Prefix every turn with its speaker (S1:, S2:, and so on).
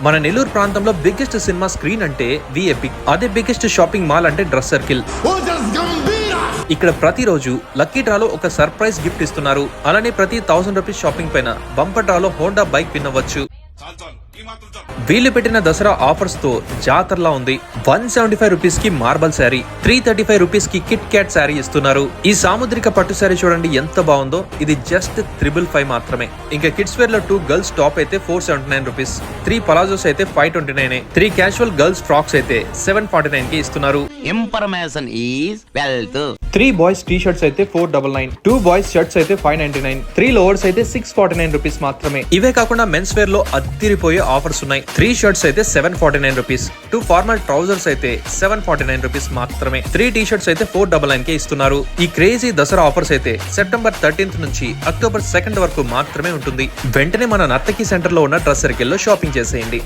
S1: మన నెల్లూరు ప్రాంతంలో biggest cinema screen అంటే వి ఎపిక్ అదే బిగ్గెస్ట్ షాపింగ్ మాల్ అంటే డ్రెస్ సర్కిల్! ఇక్కడ ప్రతిరోజు లక్కీ డ్రాలో ఒక సర్ప్రైజ్ గిఫ్ట్ ఇస్తున్నారు. అలానే ప్రతి థౌసండ్ రూపీస్ షాపింగ్ పైన బంపర్ డ్రాలో హోండా బైక్ వినవచ్చు వీళ్ళు పెట్టిన దసరా ఆఫర్స్తో జాతరలా ఉంది. వన్ సెవెంటీ ఫైవ్ రూపీస్కి marble sari three thirty five రూపీస్కి కిట్ క్యాట్ శారీ ఇస్తున్నారు. ఈ సాముద్రిక పట్టు శారీ చూడండి ఎంత బాగుందో. ఇది జస్ట్ త్రిబుల్ ఫైవ్ మాత్రమే. ఇంకా కిడ్స్ వేర్లో టూ గర్ల్స్ టాప్ అయితే four seventy nine rupees three palazzos అయితే five twenty nine three casual girls frocks అయితే సెవెన్ ఫార్టీ నైన్కి ఇస్తున్నారు.
S2: Information is wealth
S1: three boys T shirts అయితే four double nine two boys shirts అయితే five ninety nine three lowers అయితే six forty nine rupees మాత్రమే. ఇవే కాకుండా men's వేర్లో అద్దిరిపోయే ఆఫర్స్ ఉన్నాయి. త్రీ షర్ట్స్ అయితే seven forty nine rupees two formal trousers అయితే సెవెన్ ఫార్టీ నైన్ రూపీస్ మాత్రమే. త్రీ టీ షర్ట్స్ అయితే ఫోర్ డబల్ నైన్ కే ఇస్తున్నారు. ఈ క్రేజీ దసరా ఆఫర్స్ అయితే సెప్టెంబర్ థర్టీన్త్ నుంచి అక్టోబర్ సెకండ్ వరకు మాత్రమే ఉంటుంది. వెంటనే మన నర్తకి సెంటర్లో ఉన్న డ్రెస్ సర్కిల్లో షాపింగ్ చేసేయండి.